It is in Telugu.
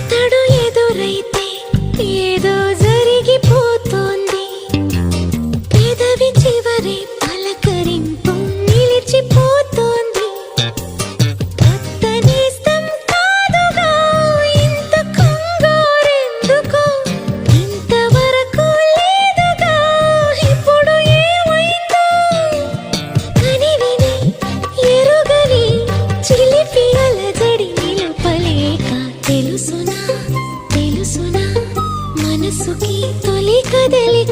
అతడు ఎదురైతే ఏదో తెలుసునా తెలుసునా మనసుకి తొలి కదలిక